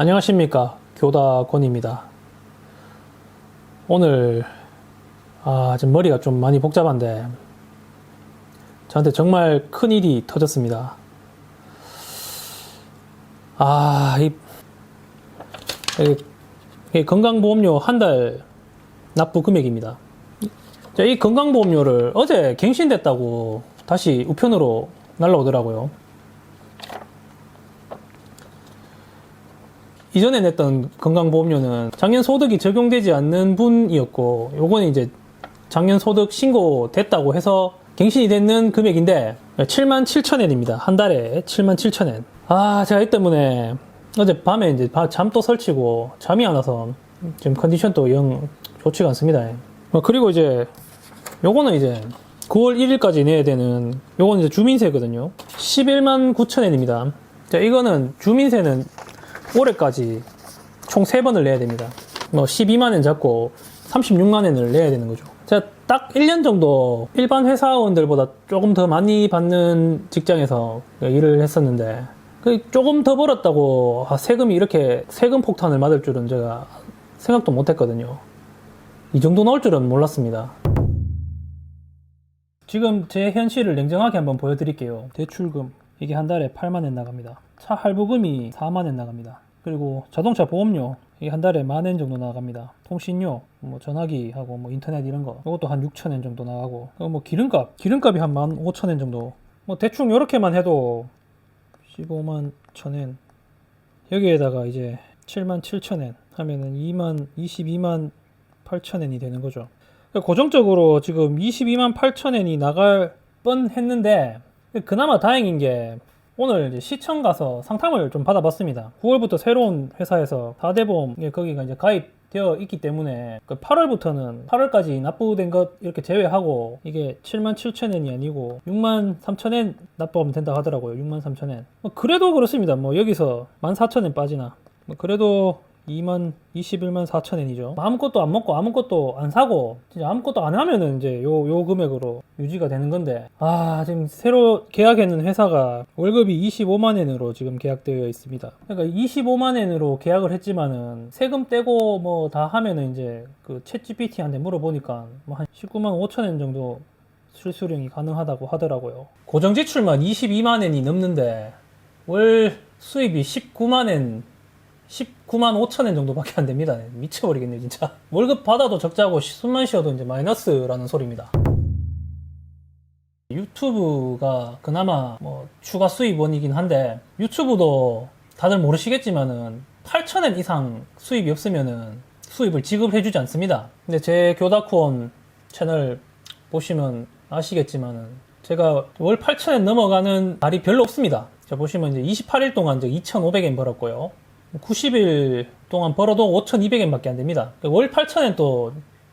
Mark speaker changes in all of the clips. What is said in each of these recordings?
Speaker 1: 안녕하십니까 교다권입니다. 오늘 아 지금 머리가 좀 많이 복잡한데 저한테 정말 큰 일이 터졌습니다. 아이 이 건강보험료 한 달 납부 금액입니다. 자, 이 건강보험료를 어제 갱신됐다고 다시 우편으로 날라오더라고요. 이전에 냈던 건강보험료는 작년 소득이 적용되지 않는 분이었고, 요거는 이제 작년 소득 신고 됐다고 해서 갱신이 되는 금액인데, 7만 7천엔입니다. 한 달에 7만 7천엔. 아, 제가 이 때문에 어제 밤에 이제 잠도 설치고 잠이 안 와서 지금 컨디션도 영 좋지가 않습니다. 어, 그리고 이제 요거는 이제 9월 1일까지 내야 되는 요거는 이제 주민세거든요. 11만 9천엔입니다. 자, 이거는 주민세는 올해까지 총 3번을 내야 됩니다. 뭐 12만엔 잡고 36만엔을 내야 되는 거죠. 제가 딱 1년 정도 일반 회사원들보다 조금 더 많이 받는 직장에서 일을 했었는데 그 조금 더 벌었다고 아, 세금이 이렇게 세금 폭탄을 맞을 줄은 제가 생각도 못 했거든요. 이 정도 나올 줄은 몰랐습니다. 지금 제 현실을 냉정하게 한번 보여드릴게요. 대출금 이게 한 달에 8만엔 나갑니다. 차 할부금이 4만엔 나갑니다. 그리고 자동차 보험료 이게 한 달에 만엔 정도 나갑니다. 통신료, 뭐 전화기하고 뭐 인터넷 이런 거 이것도 한 6천엔 정도 나가고 뭐 기름값 기름값이 한 15,000엔 정도 뭐 대충 이렇게만 해도 15만 1천엔 여기에다가 이제 7만 7천엔 하면은 2만 22만 8천엔이 되는 거죠. 고정적으로 지금 22만 8천엔이 나갈 뻔 했는데 그나마 다행인 게 오늘 시청 가서 상담을 좀 받아봤습니다. 9월부터 새로운 회사에서 4대 보험 거기가 이제 가입 되어 있기 때문에 8월부터는 8월까지 납부된 것 이렇게 제외하고 이게 7만 7천 엔이 아니고 6만 3천 엔 납부하면 된다고 하더라고요. 6만 3천엔. 뭐 그래도 그렇습니다. 뭐 여기서 1만 4천 엔 빠지나. 뭐 그래도 2만 21만 4천엔이죠. 아무것도 안 먹고 아무것도 안 사고 진짜 아무것도 안 하면은 이제 요, 요 금액으로 유지가 되는 건데 아 지금 새로 계약했는 회사가 월급이 25만엔으로 지금 계약되어 있습니다. 그러니까 25만엔으로 계약을 했지만은 세금 떼고 뭐 다 하면은 이제 그 챗 GPT한테 물어보니까 뭐 한 19만 5천엔 정도 수수령이 가능하다고 하더라고요. 고정 지출만 22만엔이 넘는데 월 수입이 19만엔 19만 5천 엔 정도밖에 안 됩니다. 미쳐버리겠네, 진짜. 월급 받아도 적자고 숨만 쉬어도 이제 마이너스라는 소리입니다. 유튜브가 그나마 뭐 추가 수입원이긴 한데 유튜브도 다들 모르시겠지만은 8천엔 이상 수입이 없으면은 수입을 지급해주지 않습니다. 근데 제 교다쿠온 채널 보시면 아시겠지만은 제가 월 8천엔 넘어가는 날이 별로 없습니다. 자 보시면 이제 28일 동안 이제 2,500엔 벌었고요. 90일 동안 벌어도 5,200엔밖에 안 됩니다. 월 8,000엔 또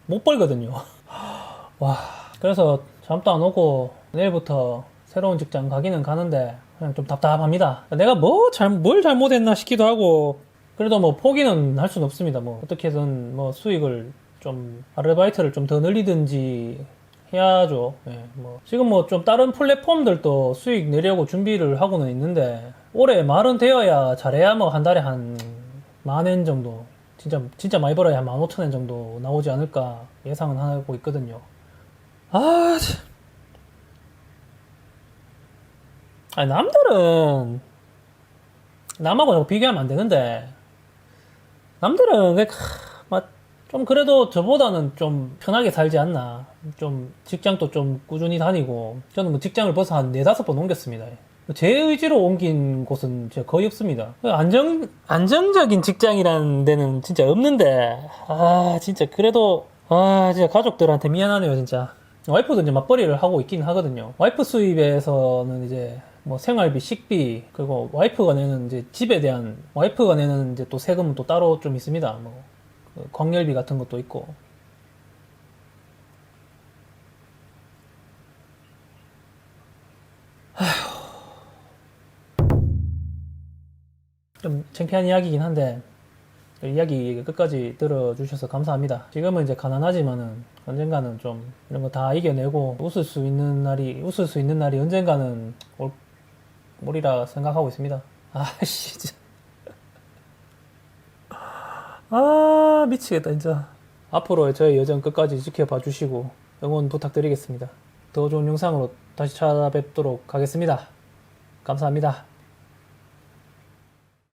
Speaker 1: 못 벌거든요. 와, 그래서 잠도 안 오고 내일부터 새로운 직장 가기는 가는데 그냥 좀 답답합니다. 내가 뭐 잘, 뭘 잘못했나 싶기도 하고 그래도 뭐 포기는 할 수는 없습니다. 뭐 어떻게든 뭐 수익을 좀 아르바이트를 좀 더 늘리든지 해야죠. 예, 뭐 지금 뭐 좀 다른 플랫폼들도 수익 내려고 준비를 하고는 있는데 올해 말은 되어야 잘해야 뭐 한 달에 한 만 엔 정도 진짜 진짜 많이 벌어야 한 만 오천 엔 정도 나오지 않을까 예상은 하고 있거든요. 아, 참. 아니 남들은 남하고 비교하면 안 되는데 남들은 왜 좀 그래도 저보다는 좀 편하게 살지 않나. 좀 직장도 좀 꾸준히 다니고 저는 뭐 직장을 벌써 한 네다섯 번 옮겼습니다. 제 의지로 옮긴 곳은 진짜 거의 없습니다. 안정, 안정적인 직장이라는 데는 진짜 없는데, 아, 진짜 그래도, 아, 진짜 가족들한테 미안하네요, 진짜. 와이프도 이제 맞벌이를 하고 있긴 하거든요. 와이프 수입에서는 이제 뭐 생활비, 식비, 그리고 와이프가 내는 이제 집에 대한, 와이프가 내는 이제 또 세금은 또 따로 좀 있습니다. 뭐, 그 광열비 같은 것도 있고. 좀 창피한 이야기긴 한데 이야기 끝까지 들어주셔서 감사합니다. 지금은 이제 가난하지만은 언젠가는 좀 이런 거 다 이겨내고 웃을 수 있는 날이 웃을 수 있는 날이 언젠가는 올, 오리라 생각하고 있습니다. 아씨, 아 미치겠다 진짜. 앞으로 저의 여정 끝까지 지켜봐 주시고 응원 부탁드리겠습니다. 더 좋은 영상으로 다시 찾아뵙도록 하겠습니다. 감사합니다